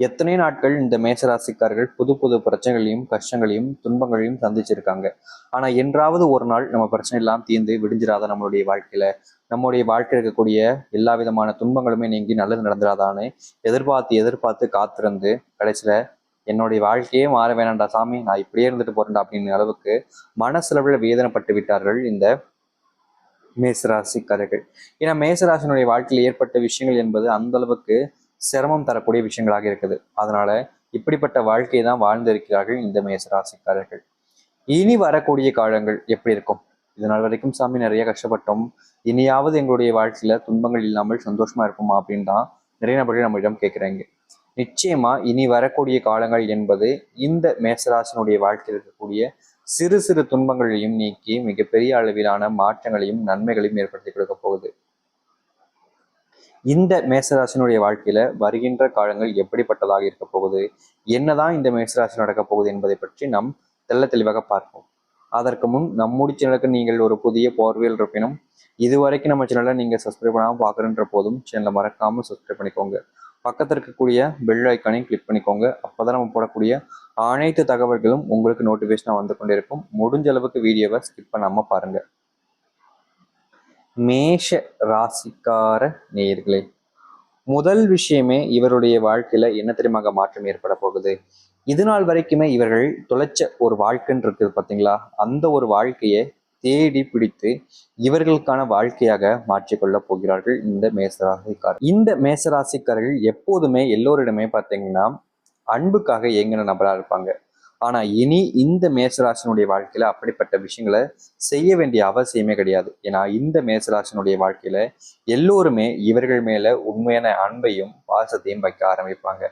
எத்தனை நாட்கள் இந்த மேசராசிக்காரர்கள் புது புது பிரச்சனைகளையும் கஷ்டங்களையும் துன்பங்களையும் சந்திச்சிருக்காங்க? ஆனா என்றாவது ஒரு நாள் நம்ம பிரச்சனை எல்லாம் தீர்ந்து விடிஞ்சிடாத நம்மளுடைய வாழ்க்கையில? நம்முடைய வாழ்க்கையில் இருக்கக்கூடிய எல்லா விதமான துன்பங்களுமே நீங்கி நல்லது நடந்துடாதான்னு எதிர்பார்த்து எதிர்பார்த்து காத்திருந்து கடைசியில என்னுடைய வாழ்க்கையே மாற வேணாண்டா சாமி நான் இப்படியே இருந்துட்டு போறேன்டா அப்படின்ற அளவுக்கு மனசளவில் வேதனைப்பட்டு விட்டார்கள் இந்த மேசராசிக்காரர்கள். ஏன்னா மேசராசினுடைய வாழ்க்கையில் ஏற்பட்ட விஷயங்கள் என்பது அந்த அளவுக்கு சிரமம் தரக்கூடிய விஷயங்களாக இருக்குது. அதனால இப்படிப்பட்ட வாழ்க்கையை தான் வாழ்ந்திருக்கிறார்கள் இந்த மேசராசிக்காரர்கள் இனி வரக்கூடிய காலங்கள் எப்படி இருக்கும்? இதனால் வரைக்கும் சாமி நிறைய கஷ்டப்பட்டோம். இனியாவது எங்களுடைய வாழ்க்கையில துன்பங்கள் இல்லாமல் சந்தோஷமா இருப்போமா அப்படின்னு தான் நிறைய நபர்கள் நம்மளிடம் கேட்குறாங்க. நிச்சயமா இனி வரக்கூடிய காலங்கள் என்பது இந்த மேசராசினுடைய வாழ்க்கையில் இருக்கக்கூடிய சிறு சிறு துன்பங்களையும் நீக்கி மிகப்பெரிய அளவிலான மாற்றங்களையும் நன்மைகளையும் ஏற்படுத்தி கொடுக்க போகுது. இந்த மேசராசினுடைய வாழ்க்கையில வருகின்ற காலங்கள் எப்படிப்பட்டதாக இருக்க போகுது? என்னதான் இந்த மேசராசி நடக்க போகுது என்பதை பற்றி நாம் தெள்ள தெளிவாக பார்ப்போம். அதற்கு முன் நம்முடைய சேனலுக்கு நீங்கள் ஒரு புதிய போர்வியல் இருப்பினும் இதுவரைக்கும் நம்ம சேனலை நீங்கள் சப்ஸ்கிரைப் பண்ணாமல் பார்க்குறன்ற போதும் சேனலை மறக்காமல் சப்ஸ்கிரைப் பண்ணிக்கோங்க. பக்கத்தில் இருக்கக்கூடிய பெல் ஐக்கானையும் கிளிக் பண்ணிக்கோங்க. அப்பதான் நம்ம போடக்கூடிய அனைத்து தகவல்களும் உங்களுக்கு நோட்டிஃபிகேஷனாக வந்து கொண்டிருக்கும் முடிஞ்ச அளவுக்கு வீடியோவை ஸ்கிப் பண்ணாமல் பாருங்கள் மேஷ ராசிக்கார நேயர்களே முதல் விஷயமே இவருடைய வாழ்க்கையில என்ன தெரியுமாக மாற்றம் ஏற்பட போகுது? இது நாள் வரைக்குமே இவர்கள் தொலைச்ச ஒரு வாழ்க்கைன்னு இருக்குது பார்த்தீங்களா அந்த ஒரு வாழ்க்கையை தேடி பிடித்து இவர்களுக்கான வாழ்க்கையாக மாற்றிக்கொள்ள போகிறார்கள் இந்த மேசராசிக்காரர் இந்த மேசராசிக்காரர்கள் எப்போதுமே எல்லோரிடமே பார்த்தீங்கன்னா அன்புக்காக இயங்கின நபராக இருப்பாங்க. ஆனா இனி இந்த மேசராசினுடைய வாழ்க்கையில அப்படிப்பட்ட விஷயங்களை செய்ய வேண்டிய அவசியமே கிடையாது. ஏன்னா இந்த மேசராசினுடைய வாழ்க்கையில எல்லோருமே இவர்கள் மேல உண்மையான அன்பையும் பாசத்தையும் வைக்க ஆரம்பிப்பாங்க.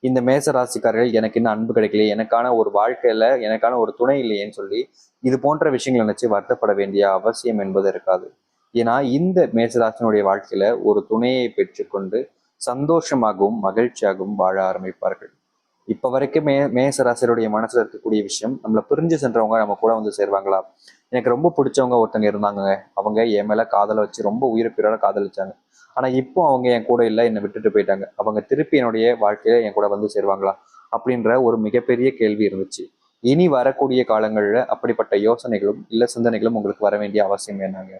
இந்த மேசராசிக்காரர்கள் எனக்கு இன்னும் அன்பு கிடைக்கல எனக்கான ஒரு வாழ்க்கையில எனக்கான ஒரு துணை இல்லையேன்னு சொல்லி இது போன்ற விஷயங்களை நினைச்சு வருத்தப்பட வேண்டிய அவசியம் என்பது இருக்காது. ஏன்னா இந்த மேசராசினுடைய வாழ்க்கையில ஒரு துணையை பெற்றுக்கொண்டு சந்தோஷமாகவும் மகிழ்ச்சியாகவும் வாழ ஆரம்பிப்பார்கள். இப்ப வரைக்கும் மே மேசராசிரியருடைய மனசுல இருக்கக்கூடிய விஷயம் நம்மளை பிரிஞ்சு சென்றவங்க நம்ம கூட வந்து சேருவாங்களா? எனக்கு ரொம்ப பிடிச்சவங்க ஒருத்தங்க இருந்தாங்க அவங்க என் மேல காதலை வச்சு ரொம்ப உயிர்ப்பியோட காதலிச்சாங்க. ஆனா இப்போ அவங்க என் கூட இல்லை என்னை விட்டுட்டு போயிட்டாங்க. அவங்க திருப்பி என்னுடைய வாழ்க்கையில என் கூட வந்து சேருவாங்களா? அப்படின்ற ஒரு மிகப்பெரிய கேள்வி இருந்துச்சு. இனி வரக்கூடிய காலங்களில் அப்படிப்பட்ட யோசனைகளும் இல்ல சிந்தனைகளும் உங்களுக்கு வர வேண்டிய அவசியம் என்னங்க?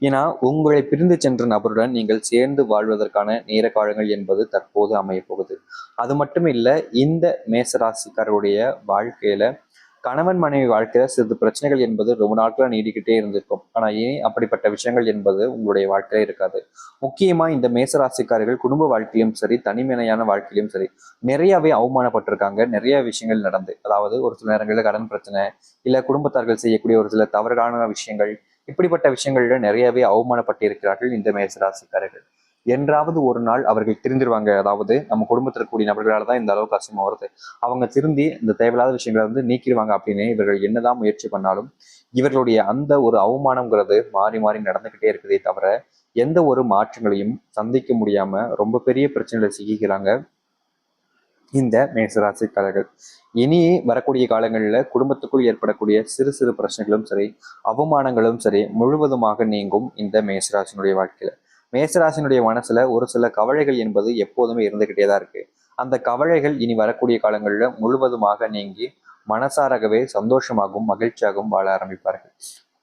ஏன்னா உங்களை பிரிந்து சென்ற நபருடன் நீங்கள் சேர்ந்து வாழ்வதற்கான நேர காலங்கள் என்பது தற்போது அமைய போகுது அது மட்டும் இல்ல இந்த மேசராசிக்காரருடைய வாழ்க்கையில கணவன் மனைவி வாழ்க்கையில சிறிது பிரச்சனைகள் என்பது ரொம்ப நாட்களாக நீடிக்கிட்டே இருந்திருக்கும். ஆனா இனி அப்படிப்பட்ட விஷயங்கள் என்பது உங்களுடைய வாழ்க்கையில இருக்காது. முக்கியமா இந்த மேசராசிக்காரர்கள் குடும்ப வாழ்க்கையிலும் சரி தனிமையான வாழ்க்கையிலும் சரி நிறையவே அவமானப்பட்டிருக்காங்க. நிறைய விஷயங்கள் நடந்து அதாவது ஒரு சில நேரங்களில் கடன் பிரச்சனை இல்ல குடும்பத்தார்கள் செய்யக்கூடிய ஒரு சில தவறான விஷயங்கள் இப்படிப்பட்ட விஷயங்கள்ல நிறையவே அவமானப்பட்டிருக்கிறார்கள் இந்த மேசராசிக்காரர்கள். என்றாவது ஒரு நாள் அவர்கள் திருந்திருவாங்க. அதாவது நம்ம குடும்பத்தில் இருக்கக்கூடிய நபர்களால் தான் இந்த அளவுக்கு கஷ்டமா வருது. அவங்க திருந்தி இந்த தேவையில்லாத விஷயங்களை வந்து நீக்கிடுவாங்க அப்படின்னு இவர்கள் என்னதான் முயற்சி பண்ணாலும் இவர்களுடைய அந்த ஒரு அவமானங்கிறது மாறி மாறி நடந்துகிட்டே இருக்குதே தவிர எந்த ஒரு மாற்றங்களையும் சந்திக்க முடியாம ரொம்ப பெரிய பிரச்சனைகளை சிக்கிக்கிறாங்க. இந்த மேசராசிக்காரர்கள். இனி வரக்கூடிய காலங்களில் குடும்பத்துக்குள் ஏற்படக்கூடிய சிறு சிறு பிரச்சனைகளும் சரி அவமானங்களும் சரி முழுவதுமாக நீங்கும் இந்த மேசராசினுடைய வாழ்க்கையில. மேசராசினுடைய மனசுல ஒரு சில கவலைகள் என்பது எப்போதுமே இருந்துகிட்டே தான் இருக்கு. அந்த கவலைகள் இனி வரக்கூடிய காலங்களில் முழுவதுமாக நீங்கி மனசாரகவே சந்தோஷமாகவும் மகிழ்ச்சியாகவும் வாழ ஆரம்பிப்பார்கள்.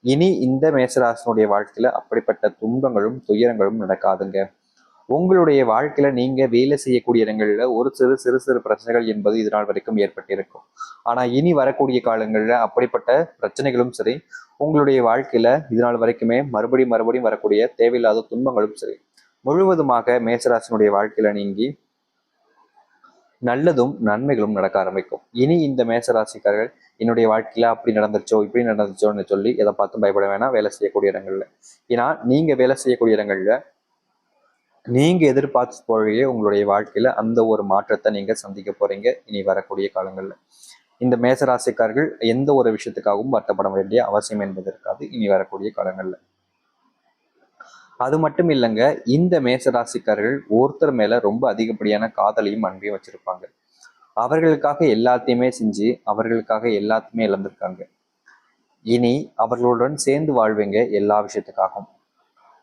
இனி இந்த மேசராசினுடைய வாழ்க்கையில அப்படிப்பட்ட துன்பங்களும் துயரங்களும் நடக்காதுங்க. உங்களுடைய வாழ்க்கையில நீங்க வேலை செய்யக்கூடிய இடங்கள்ல ஒரு சிறு சிறு சிறு பிரச்சனைகள் என்பது இது நாள் வரைக்கும் ஏற்பட்டிருக்கும். ஆனா இனி வரக்கூடிய காலங்கள்ல அப்படிப்பட்ட பிரச்சனைகளும் சரி உங்களுடைய வாழ்க்கையில இது நாள் வரைக்குமே மறுபடியும் மறுபடியும் வரக்கூடிய தேவையில்லாத துன்பங்களும் சரி முழுவதுமாக மேசராசனுடைய வாழ்க்கையில நீங்கி நல்லதும் நன்மைகளும் நடக்க ஆரம்பிக்கும். இனி இந்த மேசராசிக்காரர்கள் என்னுடைய வாழ்க்கையில அப்படி நடந்துச்சோ இப்படி நடந்துச்சோன்னு சொல்லி எதை பார்த்தும் பயப்பட வேணாம் வேலை செய்யக்கூடிய இடங்கள்ல. ஏன்னா நீங்க வேலை செய்யக்கூடிய இடங்கள்ல நீங்கள் எதிர்பார்த்து போலயே உங்களுடைய வாழ்க்கையில் அந்த ஒரு மாற்றத்தை நீங்கள் சந்திக்க போகிறீங்க இனி வரக்கூடிய காலங்களில். இந்த மேசராசிக்காரர்கள் எந்த ஒரு விஷயத்துக்காகவும் வருத்தப்பட வேண்டிய அவசியம் என்பது இருக்காது. இனி வரக்கூடிய காலங்களில். அது மட்டும் இல்லைங்க இந்த மேசராசிக்காரர்கள் ஒருத்தர் மேலே ரொம்ப அதிகப்படியான காதலையும் அன்பையும் வச்சுருப்பாங்க. அவர்களுக்காக எல்லாத்தையுமே செஞ்சு அவர்களுக்காக எல்லாத்தையுமே இழந்திருக்காங்க. இனி அவர்களுடன் சேர்ந்து வாழ்வீங்க எல்லா விஷயத்துக்காகவும்.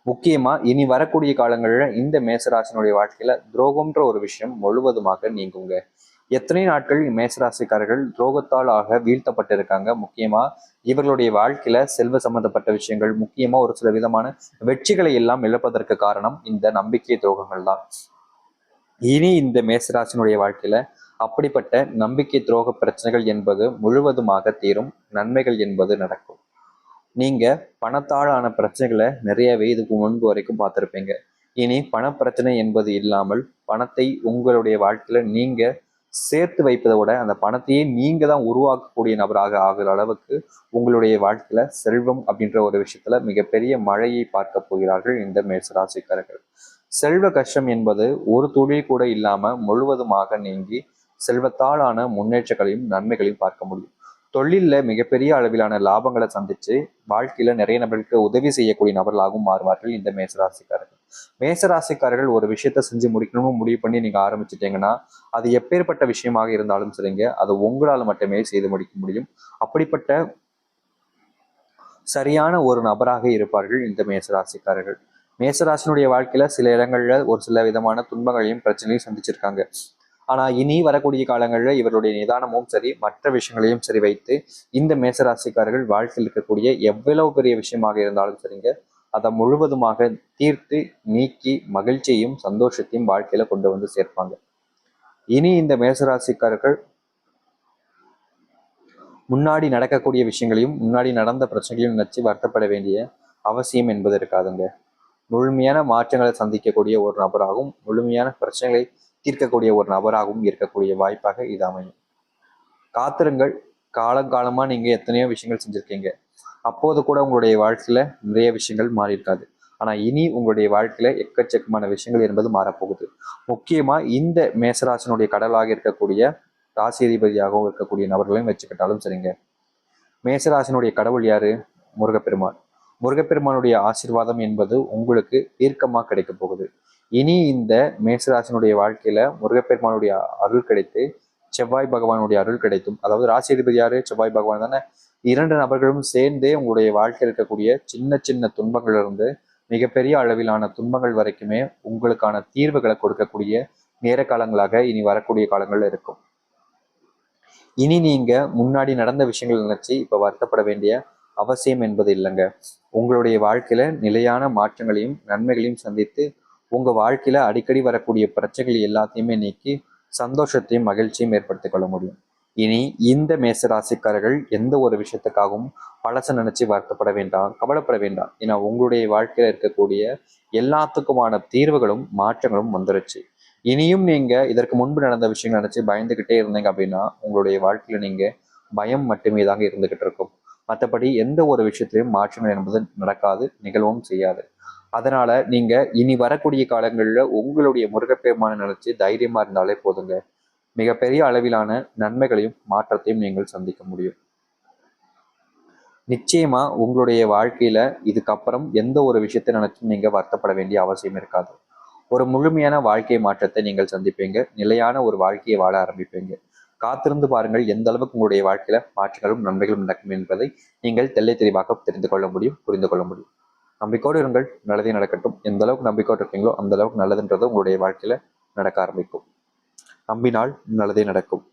முக்கியமாக இனி வரக்கூடிய காலங்களில் இந்த மேசராசினுடைய வாழ்க்கையில் துரோகம்ன்ற ஒரு விஷயம் முழுவதுமாக நீங்குங்க. எத்தனை நாட்கள் மேசராசிக்காரர்கள் துரோகத்தால் ஆக வீழ்த்தப்பட்டிருக்காங்க. முக்கியமாக இவர்களுடைய வாழ்க்கையில செல்வ சம்பந்தப்பட்ட விஷயங்கள் முக்கியமாக ஒரு சில விதமான வெற்றிகளை எல்லாம் இழப்பதற்கு காரணம் இந்த நம்பிக்கை துரோகங்கள் தான். இனி இந்த மேசராசினுடைய வாழ்க்கையில அப்படிப்பட்ட நம்பிக்கை துரோக பிரச்சனைகள் என்பது முழுவதுமாக தீரும். நன்மைகள் என்பது நடக்கும். நீங்கள் பணத்தாலான பிரச்சனைகளை நிறையவே இதுக்கு முன்பு வரைக்கும் பார்த்துருப்பீங்க. இனி பணப்பிரச்சனை என்பது இல்லாமல் பணத்தை உங்களுடைய வாழ்க்கையில் நீங்கள் சேர்த்து வைப்பதை விட அந்த பணத்தையே நீங்கள் தான் உருவாக்கக்கூடிய நபராக ஆகிற அளவுக்கு உங்களுடைய வாழ்க்கையில் செல்வம் அப்படின்ற ஒரு விஷயத்தில் மிகப்பெரிய மழையை பார்க்க போகிறார்கள் இந்த மேசராசிக்காரர்கள் செல்வ கஷ்டம் என்பது ஒரு தொழில் கூட இல்லாமல் முழுவதுமாக நீங்கி செல்வத்தாலான முன்னேற்றங்களையும் நன்மைகளையும் பார்க்க முடியும். தொழிலில் மிகப்பெரிய அளவிலான லாபங்களை சந்திச்சு வாழ்க்கையில நிறைய நபர்களுக்கு உதவி செய்யக்கூடிய நபர்களாகவும் மாறுவார்கள் இந்த மேசராசிக்காரர்கள். மேசராசிக்காரர்கள் ஒரு விஷயத்த செஞ்சு முடிக்கணும்னு முடிவு பண்ணி நீங்க ஆரம்பிச்சிட்டீங்கன்னா அது எப்பேற்பட்ட விஷயமாக இருந்தாலும் சரிங்க. அதை உங்களால் மட்டுமே செய்து முடிக்க முடியும். அப்படிப்பட்ட சரியான ஒரு நபராக இருப்பார்கள் இந்த மேசராசிக்காரர்கள். மேசராசினுடைய வாழ்க்கையில சில இடங்கள்ல ஒரு சில விதமான துன்பங்களையும் பிரச்சனையும் சந்திச்சிருக்காங்க. ஆனா இனி வரக்கூடிய காலங்களில் இவருடைய நிதானமும் சரி மற்ற விஷயங்களையும் சரி வைத்து இந்த மேசராசிக்காரர்கள் வாழ்க்கையில் இருக்கக்கூடிய எவ்வளவு பெரிய விஷயமாக இருந்தாலும் சரிங்க அதை முழுவதுமாக தீர்த்து நீக்கி மகிழ்ச்சியையும் சந்தோஷத்தையும் வாழ்க்கையில கொண்டு வந்து சேர்ப்பாங்க. இனி இந்த மேசராசிக்காரர்கள் முன்னாடி நடக்கக்கூடிய விஷயங்களையும் முன்னாடி நடந்த பிரச்சனைகளையும் நினைச்சு வருத்தப்பட வேண்டிய அவசியம் என்பது இருக்காதுங்க. முழுமையான மாற்றங்களை சந்திக்கக்கூடிய ஒரு நபராகவும் முழுமையான பிரச்சனைகளை தீர்க்கக்கூடிய ஒரு நபராகவும் இருக்கக்கூடிய வாய்ப்பாக இது அமையும். காத்திருங்கள். காலங்காலமாக நீங்கள் எத்தனையோ விஷயங்கள் செஞ்சுருக்கீங்க. அப்போது கூட உங்களுடைய வாழ்க்கையில் நிறைய விஷயங்கள் மாறி இருக்காது இனி உங்களுடைய வாழ்க்கையில் எக்கச்சக்கமான விஷயங்கள் என்பது மாறப்போகுது. முக்கியமாக இந்த மேசராசனுடைய கடலாக இருக்கக்கூடிய ராசி அதிபதியாகவும் இருக்கக்கூடிய நபர்களையும் வச்சுக்கிட்டாலும் சரிங்க. மேசராசனுடைய கடவுள் யாரு? முருகப்பெருமான். முருகப்பெருமானுடைய ஆசீர்வாதம் என்பது உங்களுக்கு தீர்க்கமாக கிடைக்க போகுது. இனி இந்த மேசராசினுடைய வாழ்க்கையில முருகப்பெருமானுடைய அருள் கிடைத்து செவ்வாய் பகவானுடைய அருள் கிடைத்தும் அதாவது ராசி அதிபதி யாரு? செவ்வாய் பகவான் தானே? இரண்டு நபர்களும் சேர்ந்தே உங்களுடைய வாழ்க்கையில் இருக்கக்கூடிய சின்ன சின்ன துன்பங்கள் இருந்து மிகப்பெரிய அளவிலான துன்பங்கள் வரைக்குமே உங்களுக்கான தீர்வுகளை கொடுக்கக்கூடிய நேர காலங்களாக இனி வரக்கூடிய காலங்கள் இருக்கும். இனி நீங்க முன்னாடி நடந்த விஷயங்கள் நினைச்சு இப்ப வருத்தப்பட வேண்டிய அவசியம் என்பது இல்லைங்க. உங்களுடைய வாழ்க்கையில நிலையான மாற்றங்களையும் நன்மைகளையும் சந்தித்து உங்க வாழ்க்கையில அடிக்கடி வரக்கூடிய பிரச்சனைகள் எல்லாத்தையுமே நீக்கி சந்தோஷத்தையும் மகிழ்ச்சியும் ஏற்படுத்திக் கொள்ள முடியும். இனி இந்த மேசராசிக்காரர்கள் எந்த ஒரு விஷயத்துக்காகவும் பழச நினைச்சு வருத்தப்பட வேண்டாம் கவலைப்பட வேண்டாம். ஏன்னா உங்களுடைய வாழ்க்கையில இருக்கக்கூடிய எல்லாத்துக்குமான தீர்வுகளும் மாற்றங்களும் வந்துருச்சு. இனியும் நீங்க இதற்கு முன்பு நடந்த விஷயங்கள் நினைச்சு பயந்துகிட்டே இருந்தீங்க அப்படின்னா உங்களுடைய வாழ்க்கையில நீங்க பயம் மட்டுமே தாங்க இருந்துகிட்டு இருக்கும். மற்றபடி எந்த ஒரு விஷயத்திலையும் மாற்றங்கள் என்பது நடக்காது நிகழ்வும் செய்யாது. அதனால நீங்க இனி வரக்கூடிய காலங்களில் உங்களுடைய முருகப்பெருமான நினைச்சு தைரியமா இருந்தாலே போதுங்க. மிகப்பெரிய அளவிலான நன்மைகளையும் மாற்றத்தையும் நீங்கள் சந்திக்க முடியும். நிச்சயமா உங்களுடைய வாழ்க்கையில இதுக்கப்புறம் எந்த ஒரு விஷயத்தை நினைச்சும் நீங்க வருத்தப்பட வேண்டிய அவசியம் இருக்காது. ஒரு முழுமையான வாழ்க்கை மாற்றத்தை நீங்கள் சந்திப்பீங்க. நிலையான ஒரு வாழ்க்கையை வாழ ஆரம்பிப்பீங்க. காத்திருந்து பாருங்கள் எந்த அளவுக்கு உங்களுடைய வாழ்க்கையில மாற்றங்களும் நன்மைகளும் நடக்கும் என்பதை நீங்கள் தெல்லை தெளிவாக தெரிந்து கொள்ள முடியும் புரிந்து கொள்ள முடியும். நம்பிக்கோடு இருங்கள். நல்லதே நடக்கட்டும். எந்த அளவுக்கு நம்பிக்கோடு இருக்கீங்களோ அந்த அளவுக்கு நல்லதுன்றது உங்களுடைய வாழ்க்கையில நடக்க ஆரம்பிக்கும். நம்பினால் நல்லதே நடக்கும்.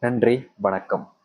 நன்றி. வணக்கம்.